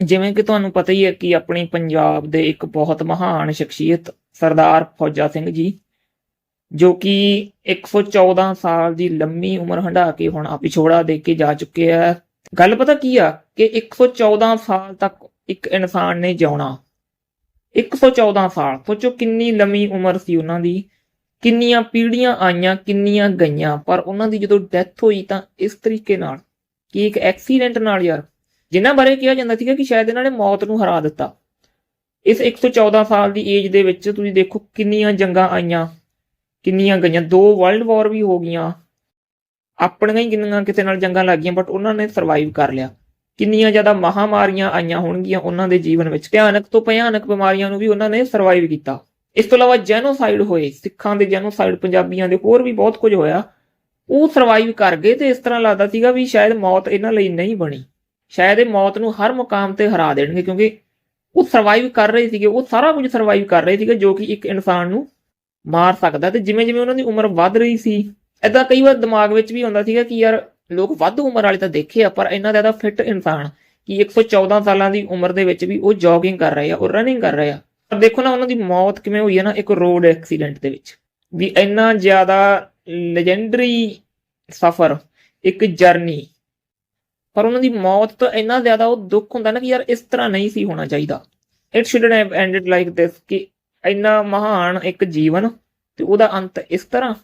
ਜਿਵੇਂ ਕਿ ਤੁਹਾਨੂੰ ਪਤਾ ਹੀ ਹੈ ਕਿ ਆਪਣੀ ਪੰਜਾਬ ਦੇ ਇੱਕ ਬਹੁਤ ਮਹਾਨ ਸ਼ਖਸੀਅਤ ਸਰਦਾਰ ਫੌਜਾ ਸਿੰਘ ਜੀ, ਜੋ ਕਿ 114 ਸਾਲ ਦੀ ਲੰਮੀ ਉਮਰ ਹੰਢਾ ਕੇ ਹੁਣ ਆ ਵਿਛੋੜਾ ਦੇ ਕੇ ਜਾ ਚੁੱਕੇ ਆ। ਗੱਲ ਪਤਾ ਕੀ ਆ ਕਿ 114 ਸਾਲ ਤੱਕ ਇੱਕ ਇਨਸਾਨ ਨੇ ਜਿਉਣਾ। 114 ਸਾਲ, ਸੋਚੋ ਕਿੰਨੀ ਲੰਮੀ ਉਮਰ ਸੀ ਉਹਨਾਂ ਦੀ, ਕਿੰਨੀਆਂ ਪੀੜ੍ਹੀਆਂ ਆਈਆਂ, ਕਿੰਨੀਆਂ ਗਈਆਂ, ਪਰ ਉਹਨਾਂ ਦੀ ਜਦੋਂ ਡੈਥ ਹੋਈ ਤਾਂ ਇਸ ਤਰੀਕੇ ਨਾਲ ਕਿ ਇੱਕ ਐਕਸੀਡੈਂਟ ਨਾਲ ਯਾਰ ਜਿਨ੍ਹਾਂ ਬਾਰੇ ਕਿਹਾ ਜਾਂਦਾ ਸੀਗਾ ਕਿ ਸ਼ਾਇਦ ਇਹਨਾਂ ਨੇ ਮੌਤ ਨੂੰ ਹਰਾ ਦਿੱਤਾ। ਇਸ 114 ਸਾਲ ਦੀ ਏਜ ਦੇ ਵਿੱਚ ਤੁਸੀਂ ਦੇਖੋ ਕਿੰਨੀਆਂ ਜੰਗਾਂ ਆਈਆਂ, ਕਿੰਨੀਆਂ ਗਈਆਂ। ਦੋ ਵਰਲਡ ਵਾਰ ਵੀ ਹੋ ਗਈਆਂ। ਆਪਣੀਆਂ ਹੀ ਕਿੰਨੀਆਂ ਕਿਸੇ ਨਾਲ ਜੰਗਾਂ ਲੱਗੀਆਂ ਬਟ ਉਹਨਾਂ ਨੇ ਸਰਵਾਈਵ ਕਰ ਲਿਆ। ਕਿੰਨੀਆਂ ਜ਼ਿਆਦਾ ਮਹਾਮਾਰੀਆਂ ਆਈਆਂ ਹੋਣਗੀਆਂ ਉਹਨਾਂ ਦੇ ਜੀਵਨ ਵਿੱਚ। ਭਿਆਨਕ ਤੋਂ ਭਿਆਨਕ ਬਿਮਾਰੀਆਂ ਨੂੰ ਵੀ ਉਹਨਾਂ ਨੇ ਸਰਵਾਈਵ ਕੀਤਾ। ਇਸ ਤੋਂ ਇਲਾਵਾ ਜੈਨੋਸਾਈਡ ਹੋਏ, ਸਿੱਖਾਂ ਦੇ ਜੈਨੋਸਾਈਡ ਪੰਜਾਬੀਆਂ ਦੇ ਹੋਰ ਵੀ ਬਹੁਤ ਕੁਝ ਹੋਇਆ। ਉਹ ਸਰਵਾਈਵ ਕਰ ਗਏ ਤੇ ਇਸ ਤਰ੍ਹਾਂ ਲੱਗਦਾ ਸੀਗਾ ਵੀ ਸ਼ਾਇਦ ਮੌਤ ਇਹਨਾਂ ਲਈ ਨਹੀਂ ਬਣੀ। ਸ਼ਾਇਦ ਇਹ ਮੌਤ ਨੂੰ ਹਰ ਮੁਕਾਮ ਤੇ ਹਰਾ ਦੇਣਗੇ, ਕਿਉਂਕਿ ਉਹ ਸਰਵਾਈਵ ਕਰ ਰਹੇ ਸੀਗੇ, ਉਹ ਸਾਰਾ ਕੁਝ ਸਰਵਾਈਵ ਕਰ ਰਹੇ ਸੀਗੇ, ਜੋ ਕਿ ਇੱਕ ਇਨਸਾਨ ਨੂੰ ਮਾਰ ਸਕਦਾ ਤੇ ਜਿਵੇਂ ਜਿਵੇਂ ਉਹਨਾਂ ਦੀ ਉਮਰ ਵੱਧ ਰਹੀ ਸੀ ਐਦਾਂ ਕਈ ਵਾਰ ਦਿਮਾਗ ਵਿੱਚ ਵੀ ਹੁੰਦਾ ਸੀਗਾ ਕਿ ਯਾਰ ਲੋਕ ਵੱਧ ਉਮਰ ਵਾਲੇ ਤਾਂ ਦੇਖੇ ਆ, ਪਰ ਇੰਨਾ ਜ਼ਿਆਦਾ ਫਿੱਟ ਇਨਸਾਨ ਕਿ 114 ਸਾਲਾਂ ਦੀ ਉਮਰ ਦੇ ਵਿੱਚ ਵੀ ਉਹ ਜੋਗਿੰਗ ਕਰ ਰਹੇ ਆ, ਉਹ ਰਨਿੰਗ ਕਰ ਰਹੇ ਆ। ਪਰ ਦੇਖੋ ਨਾ, ਉਹਨਾਂ ਦੀ ਮੌਤ ਕਿਵੇਂ ਹੋਈ ਹੈ ਨਾ, ਇੱਕ ਰੋਡ ਐਕਸੀਡੈਂਟ ਦੇ ਵਿੱਚ। ਵੀ ਇੰਨਾ ਜ਼ਿਆਦਾ ਲੈਜੈਂਡਰੀ ਸਫ਼ਰ, ਇੱਕ ਜਰਨੀ ਪਰ ਉਹਨਾਂ ਦੀ ਮੌਤ ਤੋਂ ਇੰਨਾ ਜ਼ਿਆਦਾ ਉਹ ਦੁੱਖ ਹੁੰਦਾ ਨਾ ਕਿ ਯਾਰ ਇਸ ਤਰ੍ਹਾਂ ਨਹੀਂ ਸੀ ਹੋਣਾ ਚਾਹੀਦਾ। It shouldn't have ended like this ਕਿ ਇੰਨਾ ਮਹਾਨ ਇੱਕ ਜੀਵਨ ਤੇ ਉਹਦਾ ਅੰਤ ਇਸ ਤਰ੍ਹਾਂ।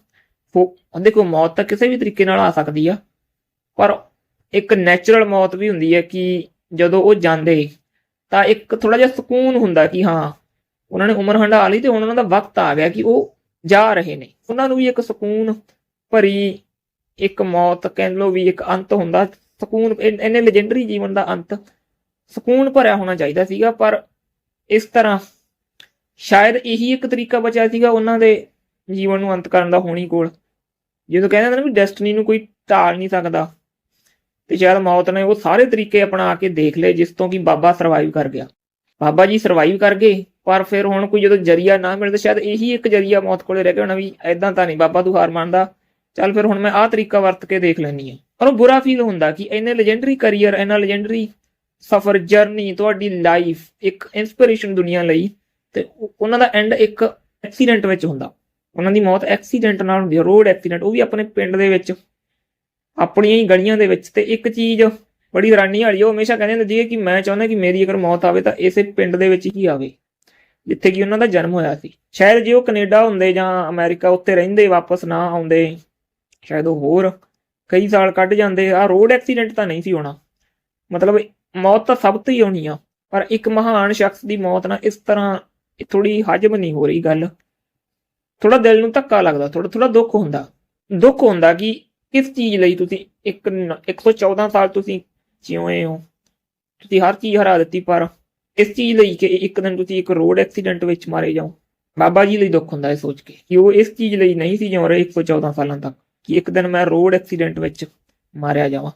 ਹੋ ਦੇਖੋ ਮੌਤ ਤਾਂ ਕਿਸੇ ਵੀ ਤਰੀਕੇ ਨਾਲ ਆ ਸਕਦੀ ਆ, ਪਰ ਇੱਕ ਨੈਚੁਰਲ ਮੌਤ ਵੀ ਹੁੰਦੀ ਹੈ ਕਿ ਜਦੋਂ ਉਹ ਜਾਂਦੇ ਤਾਂ ਇੱਕ ਥੋੜਾ ਜਿਹਾ ਸਕੂਨ ਹੁੰਦਾ ਕਿ ਹਾਂ, ਉਹਨਾਂ ਨੇ ਉਮਰ ਹੰਡਾ ਲਈ ਤੇ ਹੁਣ ਉਹਨਾਂ ਦਾ ਵਕਤ ਆ ਗਿਆ ਕਿ ਉਹ ਜਾ ਰਹੇ ਨੇ। ਉਹਨਾਂ ਨੂੰ ਵੀ ਇੱਕ ਸਕੂਨ ਭਰੀ ਇੱਕ ਮੌਤ ਕਹਿ ਲਓ ਵੀ ਇੱਕ ਅੰਤ ਹੁੰਦਾ ਸਕੂਨ ਇਨ- ਇੰਨੇ ਲੈਜੈਂਡਰੀ ਜੀਵਨ ਦਾ ਅੰਤ ਸਕੂਨ ਭਰਿਆ ਹੋਣਾ ਚਾਹੀਦਾ ਸੀਗਾ, ਪਰ ਇਸ ਤਰ੍ਹਾਂ ਸ਼ਾਇਦ ਇਹੀ ਇੱਕ ਤਰੀਕਾ ਬਚਿਆ ਸੀਗਾ ਉਹਨਾਂ ਦੇ ਜੀਵਨ ਨੂੰ ਅੰਤ ਕਰਨ ਦਾ ਹੋਣੀ ਕੋਲ। ਜਦੋਂ ਕਹਿੰਦੇ ਨੇ ਵੀ ਡੈਸਟਨੀ ਨੂੰ ਕੋਈ ਟਾਲ ਨਹੀਂ ਸਕਦਾ, ਤੇ ਸ਼ਾਇਦ ਮੌਤ ਨੇ ਉਹ ਸਾਰੇ ਤਰੀਕੇ ਅਪਣਾ ਕੇ ਦੇਖ ਲਏ ਜਿਸ ਤੋਂ ਕਿ ਬਾਬਾ ਸਰਵਾਈਵ ਕਰ ਗਿਆ। ਬਾਬਾ ਜੀ ਸਰਵਾਈਵ ਕਰ ਗਏ, ਪਰ ਫਿਰ ਹੁਣ ਕੋਈ ਜਦੋਂ ਜਰੀਆ ਨਾ ਮਿਲਦਾ ਸ਼ਾਇਦ ਇਹੀ ਇੱਕ ਜਰੀਆ ਮੌਤ ਕੋਲੇ ਰਹਿ ਗਿਆ ਹੋਣਾ ਵੀ ਐਦਾਂ ਤਾਂ ਨਹੀਂ ਬਾਬਾ ਤੂੰ ਹਾਰ ਮੰਨਦਾ, ਚੱਲ ਫਿਰ ਹੁਣ ਮੈਂ ਆਹ ਤਰੀਕਾ ਵਰਤ ਕੇ ਦੇਖ ਲੈਣੀ ਹੈ। ਪਰ ਬੁਰਾ ਫੀਲ ਹੁੰਦਾ ਕਿ ਇੰਨੇ ਲੈਜੈਂਡਰੀ ਕੈਰੀਅਰ ਇੰਨਾ ਲੈਜੈਂਡਰੀ ਸਫਰ ਜਰਨੀ ਤੁਹਾਡੀ ਲਾਈਫ ਇੱਕ ਇਨਸਪੀਰੇਸ਼ਨ ਦੁਨੀਆ ਲਈ ਤੇ ਉਹਨਾਂ ਦਾ ਐਂਡ ਇੱਕ ਐਕਸੀਡੈਂਟ ਵਿੱਚ ਹੁੰਦਾ। ਉਹਨਾਂ ਦੀ ਮੌਤ ਐਕਸੀਡੈਂਟ ਨਾਲ ਹੁੰਦੀ ਹੈ ਰੋਡ ਐਕਸੀਡੈਂਟ ਉਹ ਵੀ ਆਪਣੇ ਪਿੰਡ ਦੇ ਵਿੱਚ, ਆਪਣੀਆਂ ਹੀ ਗਲੀਆਂ ਦੇ ਵਿੱਚ। ਤੇ ਇੱਕ ਚੀਜ਼ ਬੜੀ ਹੈਰਾਨੀ ਵਾਲੀ, ਉਹ ਹਮੇਸ਼ਾ ਕਹਿੰਦੇ ਹੁੰਦੇ ਸੀਗੇ ਕਿ ਮੈਂ ਚਾਹੁੰਦਾ ਕਿ ਮੇਰੀ ਅਗਰ ਮੌਤ ਆਵੇ ਤਾਂ ਇਸੇ ਪਿੰਡ ਦੇ ਵਿੱਚ ਹੀ ਆਵੇ, ਜਿੱਥੇ ਕਿ ਉਹਨਾਂ ਦਾ ਜਨਮ ਹੋਇਆ ਸੀ। ਸ਼ਾਇਦ ਜੇ ਉਹ ਕੈਨੇਡਾ ਹੁੰਦੇ ਜਾਂ ਅਮਰੀਕਾ ਉੱਤੇ ਰਹਿੰਦੇ ਵਾਪਸ ਨਾ ਆਉਂਦੇ, ਸ਼ਾਇਦ ਉਹ ਹੋਰ ਕਈ ਸਾਲ ਕੱਢ ਜਾਂਦੇ, ਆ ਰੋਡ ਐਕਸੀਡੈਂਟ ਤਾਂ ਨਹੀਂ ਸੀ ਹੋਣਾ। ਮਤਲਬ ਮੌਤ ਤਾਂ ਸਭ ਤੋਂ ਹੀ ਹੋਣੀ ਆ, ਪਰ ਇੱਕ ਮਹਾਨ ਸ਼ਖਸ ਦੀ ਮੌਤ ਨਾਲ ਇਸ ਤਰ੍ਹਾਂ ਥੋੜੀ ਹਜਮ ਨਹੀਂ ਹੋ ਰਹੀ ਗੱਲ। ਥੋੜਾ ਦਿਲ ਨੂੰ ਧੱਕਾ ਲੱਗਦਾ ਥੋੜਾ ਥੋੜਾ ਦੁੱਖ ਹੁੰਦਾ। ਦੁੱਖ ਹੁੰਦਾ ਕਿ ਕਿਸ ਚੀਜ਼ ਲਈ ਤੁਸੀਂ ਇੱਕ ਨ- 114 ਸਾਲ ਤੁਸੀਂ ਜਿਉਏ ਹੋ। ਤੁਸੀਂ ਹਰ ਚੀਜ਼ ਹਰਾ ਦਿੱਤੀ, ਪਰ ਇਸ ਚੀਜ਼ ਲਈ ਕਿ ਇੱਕ ਦਿਨ ਤੁਸੀਂ ਇੱਕ ਰੋਡ ਐਕਸੀਡੈਂਟ ਵਿੱਚ ਮਾਰੇ ਜਾਓ। ਬਾਬਾ ਜੀ ਲਈ ਦੁੱਖ ਹੁੰਦਾ ਹੈ ਸੋਚ ਕੇ ਕਿ ਉਹ ਇਸ ਚੀਜ਼ ਲਈ ਨਹੀਂ ਸੀ ਜਿਉ ਰਹੇ 114 ਸਾਲਾਂ ਤੱਕ। ਕਿ ਇੱਕ ਦਿਨ ਮੈਂ ਰੋਡ ਐਕਸੀਡੈਂਟ ਵਿੱਚ ਮਾਰਿਆ ਜਾਵਾਂ।